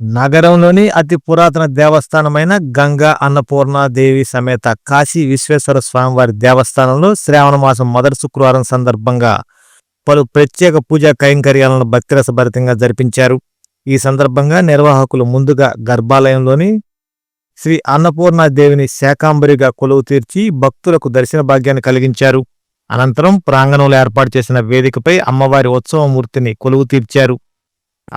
నగరంలోని అతి పురాతన దేవస్థానమైన గంగా అన్నపూర్ణాదేవి సమేత కాశీ విశ్వేశ్వర స్వామివారి దేవస్థానంలో శ్రావణ మాసం మొదటి శుక్రవారం సందర్భంగా పలు ప్రత్యేక పూజా కైంకర్యాలను భక్తిరసభరితంగా జరిపించారు. ఈ సందర్భంగా నిర్వాహకులు ముందుగా గర్భాలయంలోని శ్రీ అన్నపూర్ణ దేవిని శాకాంబరిగా కొలువు తీర్చి భక్తులకు దర్శన భాగ్యాన్ని కలిగించారు. అనంతరం ప్రాంగణంలో ఏర్పాటు చేసిన వేదికపై అమ్మవారి ఉత్సవమూర్తిని కొలువు తీర్చారు.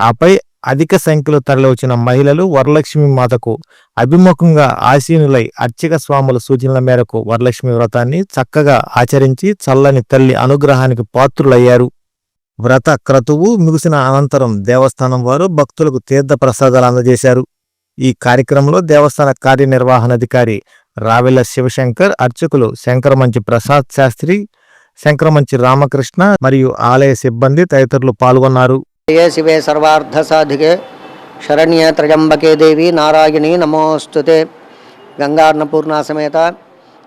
ఆపై అధిక సంఖ్యలో తరలివచ్చిన మహిళలు వరలక్ష్మి మాతకు అభిముఖంగా ఆసీనులై అర్చక స్వాముల సూచనల మేరకు వరలక్ష్మి వ్రతాన్ని చక్కగా ఆచరించి చల్లని తల్లి అనుగ్రహానికి పాత్రులయ్యారు. వ్రత క్రతువు ముగిసిన అనంతరం దేవస్థానం వారు భక్తులకు తీర్థ ప్రసాదాలు అందజేశారు. ఈ కార్యక్రమంలో దేవస్థాన కార్యనిర్వహణాధికారి రావెల శివశంకర్ అర్చకులు శంకరమంచి ప్రసాద్ శాస్త్రి శంకరమంచి రామకృష్ణ మరియు ఆలయ సిబ్బంది తదితరులు పాల్గొన్నారు. ఏ శివే సర్వార్ధసాధికే శరణ్య త్రయంబకే దేవి నారాయణి నమోస్తుతే గంగార్ణపూర్ణ సమేత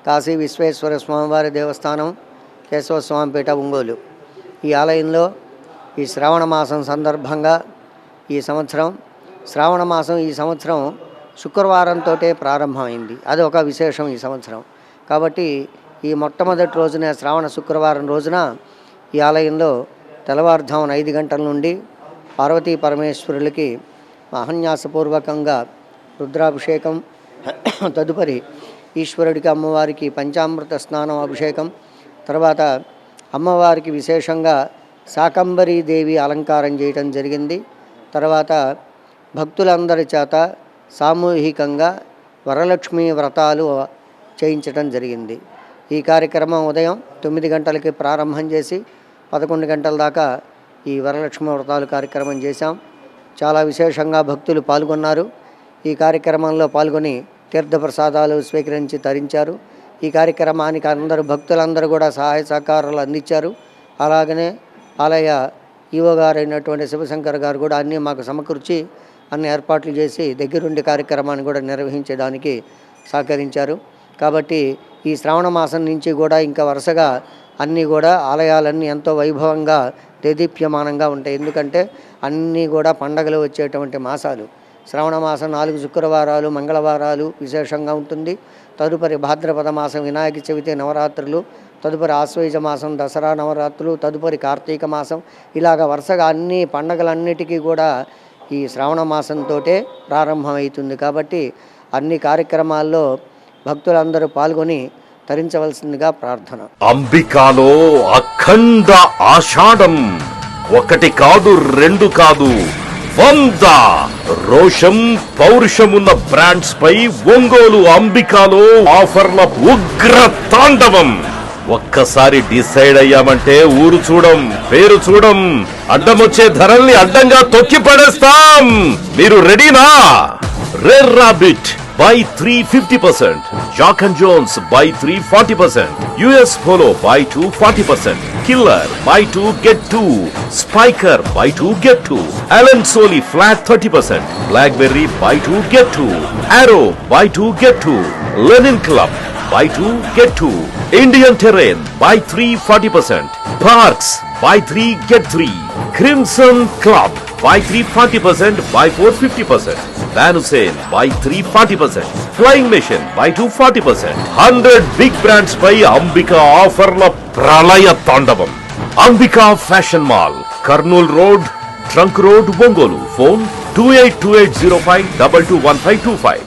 కాశీ విశ్వేశ్వర స్వామివారి దేవస్థానం కేశవస్వామిపేట ఒంగోలు। ఈ ఆలయంలో ఈ శ్రావణ మాసం సందర్భంగా ఈ సంవత్సరం శ్రావణ మాసం ఈ సంవత్సరం శుక్రవారంతో ప్రారంభమైంది. అది ఒక విశేషం ఈ సంవత్సరం. కాబట్టి ఈ మొట్టమొదటి రోజున శ్రావణ శుక్రవారం రోజున ఈ ఆలయంలో తెల్లవారుజామున ఐదు గంటల నుండి పార్వతీ పరమేశ్వరులకి మహన్యాసపూర్వకంగా రుద్రాభిషేకం తదుపరి ఈశ్వరుడికి అమ్మవారికి పంచామృత స్నానం అభిషేకం తర్వాత అమ్మవారికి విశేషంగా శాకంబరీ దేవి అలంకారం చేయటం జరిగింది. తర్వాత భక్తులందరి చేత సామూహికంగా వరలక్ష్మి వ్రతాలు చేయించడం జరిగింది. ఈ కార్యక్రమం ఉదయం తొమ్మిది గంటలకి ప్రారంభం చేసి పదకొండు గంటల దాకా ఈ వరలక్ష్మి వ్రతాలు కార్యక్రమం చేశాం. చాలా విశేషంగా భక్తులు పాల్గొన్నారు. ఈ కార్యక్రమంలో పాల్గొని తీర్థప్రసాదాలు స్వీకరించి తరించారు. ఈ కార్యక్రమానికి అందరూ భక్తులందరూ కూడా సహాయ సహకారాలు అందించారు. అలాగనే ఆలయ ఈవో గారు అయినటువంటి శివశంకర్ గారు కూడా అన్నీ మాకు సమకూర్చి అన్ని ఏర్పాట్లు చేసి దగ్గరుండి కార్యక్రమాన్ని కూడా నిర్వహించడానికి సహకరించారు. కాబట్టి ఈ శ్రావణ మాసం నుంచి కూడా ఇంకా వరుసగా అన్నీ కూడా ఆలయాలన్నీ ఎంతో వైభవంగా దేదీప్యమానంగా ఉంటాయి. ఎందుకంటే అన్నీ కూడా పండగలు వచ్చేటువంటి మాసాలు. శ్రవణ మాసం నాలుగు శుక్రవారాలు మంగళవారాలు విశేషంగా ఉంటుంది. తదుపరి భాద్రపద మాసం వినాయక చవితి నవరాత్రులు తదుపరి ఆశ్వయుజ మాసం దసరా నవరాత్రులు తదుపరి కార్తీక మాసం. ఇలాగ వరుసగా అన్ని పండగలన్నిటికీ కూడా ఈ శ్రావణ మాసంతో ప్రారంభమవుతుంది. కాబట్టి అన్ని కార్యక్రమాల్లో భక్తులందరూ పాల్గొని తరించవలసిందిగా ప్రార్థన. అంబికాలో అఖండ ఆషాఢం. ఒకటి కాదు రెండు కాదు. వంద రోషం పౌరుషమున్న బ్రాండ్స్ పై ఒంగోలు అంబికాలో ఆఫర్ల ఉగ్ర తాండవం. ఒక్కసారి డిసైడ్ అయ్యామంటే ఊరు చూడం పేరు చూడం. అడ్డమొచ్చే ధరల్ని అడ్డంగా తొక్కి పడేస్తాం మీరు రెడీనా? Red rabbit buy 3 50%. Jock and Jones buy 3 40%. US Polo buy 2 40%. Killer buy 2 get 2. Spiker buy 2 get 2. Allen Solly flat 30%. Blackberry buy 2 get 2. Arrow buy 2 get 2. Lenin Club buy 2 get 2. Indian Terrain buy 3 40%. Parks buy 3 get 3. Crimson Club buy 3 40%, buy 4 50%. Van Hussein buy 3 40%. Flying Machine buy 2 40%. 100 big brands by Ambika ఆఫర్ల ప్రళయ తాండవం Ambika fashion mall Kurnool road trunk road Ongole phone two eight two eight zero five double two one five two five